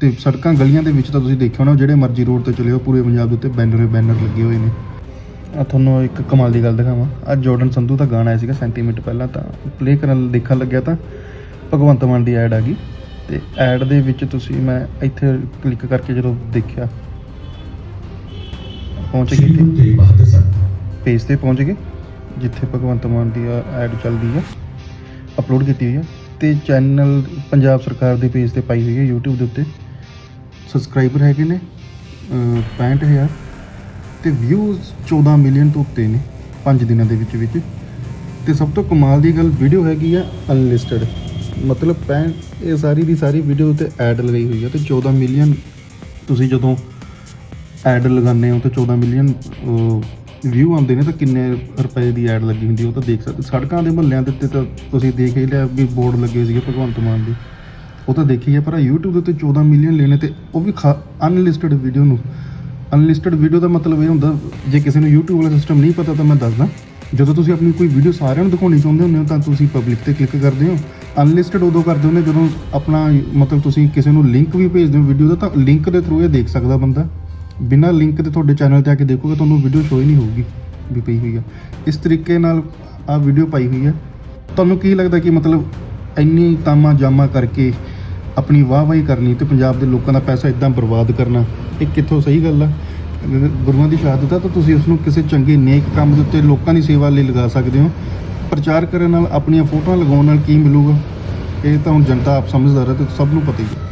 ਤੇ ਸੜਕਾਂ ਗਲੀਆਂ ਦੇ ਵਿੱਚ ਤਾਂ ਤੁਸੀਂ ਦੇਖਿਆ ਹੋਣਾ ਜਿਹੜੇ ਮਰਜ਼ੀ ਰੋਡ ਤੇ ਚਲੇ ਜਾਓ ਪੂਰੇ ਪੰਜਾਬ ਦੇ ਉੱਤੇ ਬੈਨਰ ਹੀ ਬੈਨਰ ਲੱਗੇ ਹੋਏ ਨੇ। ਆ ਤੁਹਾਨੂੰ ਇੱਕ ਕਮਾਲ ਦੀ ਗੱਲ ਦਿਖਾਵਾਂ। ਅੱਜ ਜਾਰਡਨ ਸੰਧੂ ਦਾ ਗਾਣਾ ਆਇਆ ਸੀਗਾ ਸੈਂਟੀਮੀਟਰ ਪਹਿਲਾਂ ਤਾਂ ਪਲੇ ਕਰਨ ਦੇਖਣ ਲੱਗਿਆ ਤਾਂ ਭਗਵੰਤ ਮਾਨ ਦੀ ਐਡ ਆ ਗਈ। ਤੇ ਐਡ ਦੇ ਵਿੱਚ ਤੁਸੀਂ ਮੈਂ ਇੱਥੇ ਕਲਿੱਕ ਕਰਕੇ ਜਦੋਂ ਦੇਖਿਆ ਪਹੁੰਚ ਬਹਾਦਰ ਸਾਹਿਬ। ਪੇਜ ਤੇ ਪਹੁੰਚ ਗਏ ਜਿੱਥੇ ਭਗਵੰਤ ਮਾਨ ਦੀ ਐਡ ਚੱਲਦੀ ਆ ਅਪਲੋਡ ਕੀਤੀ ਹੋਈ ਆ। ਤੇ ਚੈਨਲ ਪੰਜਾਬ ਸਰਕਾਰ ਦੇ ਪੇਜ ਤੇ ਪਾਈ ਹੋਈ ਹੈ YouTube ਦੇ ਉੱਤੇ। ਸਬਸਕ੍ਰਾਈਬਰ ਹੈਗੇ ਨੇ, ਅਹ 65000 ਤੇ ਵਿਊਜ਼ 14 ਮਿਲੀਅਨ ਤੋਂ ਉੱਤੇ ਨੇ 5 ਦਿਨਾਂ ਦੇ ਵਿੱਚ ਵਿੱਚ। ਤੇ ਸਭ ਤੋਂ ਕਮਾਲ ਦੀ ਗੱਲ ਵੀਡੀਓ ਹੈਗੀ ਆ ਅਨਲਿਸਟਡ ਮਤਲਬ 65 ਇਹ ਸਾਰੀ ਦੀ ਸਾਰੀ ਵੀਡੀਓ ਤੇ ਐਡ ਲਗਾਈ ਹੋਈ ਆ ਤੇ 14 ਮਿਲੀਅਨ ਤੁਸੀਂ ਜਦੋਂ ਐਡ ਲਗਾਉਂਦੇ ਹੋ ਤੇ 14 ਮਿਲੀਅਨ ਵਿਊ ਆਉਂਦੇ ਨੇ ਤਾਂ ਕਿੰਨੇ ਰੁਪਏ ਦੀ ਐਡ ਲੱਗੀ ਹੁੰਦੀ ਉਹ ਤਾਂ ਦੇਖ ਸਕਦੇ ਸੜਕਾਂ ਦੇ ਮਹੱਲਿਆਂ ਦੇ ਉੱਤੇ ਤਾਂ ਤੁਸੀਂ ਦੇਖ ਹੀ ਲਿਆ ਵੀ ਬੋਰਡ ਲੱਗੇ ਸੀਗੇ ਭਗਵੰਤ ਮਾਨ ਦੇ। ਉਹ ਤਾਂ ਦੇਖੀ ਹੈ, ਪਰ YouTube ਦੇ ਉੱਤੇ 14 ਮਿਲੀਅਨ ਲੈਣੇ ਤੇ ਉਹ ਵੀ ਅਨਲਿਸਟਡ ਵੀਡੀਓ ਨੂੰ। ਅਨਲਿਸਟਡ ਵੀਡੀਓ ਦਾ ਮਤਲਬ ਇਹ ਹੁੰਦਾ, ਜੇ ਕਿਸੇ ਨੂੰ YouTube ਵਾਲਾ ਸਿਸਟਮ ਨਹੀਂ ਪਤਾ ਤਾਂ ਮੈਂ ਦੱਸਦਾ। ਜਦੋਂ ਤੁਸੀਂ ਆਪਣੀ ਕੋਈ ਵੀਡੀਓ ਸਾਰਿਆਂ ਨੂੰ ਦਿਖਾਉਣੀ ਚਾਹੁੰਦੇ ਹੁੰਦੇ ਹੋ, ਤਾਂ ਤੁਸੀਂ ਪਬਲਿਕ ਤੇ ਕਲਿੱਕ ਕਰਦੇ ਹੋ। ਅਨਲਿਸਟਡ ਉਦੋਂ ਕਰਦੇ ਹੋ ਜਦੋਂ ਆਪਣਾ ਮਤਲਬ ਤੁਸੀਂ ਕਿਸੇ ਨੂੰ ਲਿੰਕ ਵੀ ਭੇਜਦੇ ਹੋ ਵੀਡੀਓ ਦਾ, ਤਾਂ ਲਿੰਕ ਦੇ ਥਰੂ ਇਹ ਦੇਖ ਸਕਦਾ ਬੰਦਾ। ਬਿਨਾਂ ਲਿੰਕ ਦੇ ਤੁਹਾਡੇ ਚੈਨਲ ਤੇ ਆ ਕੇ ਦੇਖੋਗੇ, ਤੁਹਾਨੂੰ ਵੀਡੀਓ ਸ਼ੋ ਹੀ ਨਹੀਂ ਹੋਊਗੀ ਵੀ ਪਈ ਹੋਈ ਆ। ਇਸ ਤਰੀਕੇ ਨਾਲ ਆ ਵੀਡੀਓ ਪਾਈ ਹੋਈ ਹੈ ਤੁਹਾਨੂੰ ਕੀ ਲੱਗਦਾ ਕਿ ਮਤਲਬ ਇੰਨੀ ਤਾਮਾ ਜਾਮਾ ਕਰਕੇ ਆਪਣੀ ਵਾਹਵਾਹੀ ਕਰਨੀ ਤੇ ਪੰਜਾਬ ਦੇ ਲੋਕਾਂ ਦਾ ਪੈਸਾ ਇਦਾਂ ਬਰਬਾਦ ਕਰਨਾ, ਇਹ ਕਿੱਥੋਂ ਸਹੀ ਗੱਲ ਆ? ਅਗਰ ਗੁਰੂਆਂ ਦੀ ਸ਼ਹਾਦਤ ਆ ਤਾਂ ਤੁਸੀਂ ਉਸ ਨੂੰ ਕਿਸੇ ਚੰਗੇ ਨੇਕ ਕੰਮ ਦੇ ਉੱਤੇ ਲੋਕਾਂ ਦੀ ਸੇਵਾ ਲਈ ਲਗਾ ਸਕਦੇ ਹੋ। ਪ੍ਰਚਾਰ ਕਰਨ ਨਾਲ ਆਪਣੀਆਂ ਫੋਟੋਆਂ ਲਗਾਉਣ ਨਾਲ ਕੀ ਮਿਲੂਗਾ? ਇਹ ਤਾਂ ਹੁਣ ਜਨਤਾ ਆਪ ਸਮਝਦਾਰ ਹੈ ਤੇ ਸਭ ਨੂੰ ਪਤਾ ਹੀ ਹੈ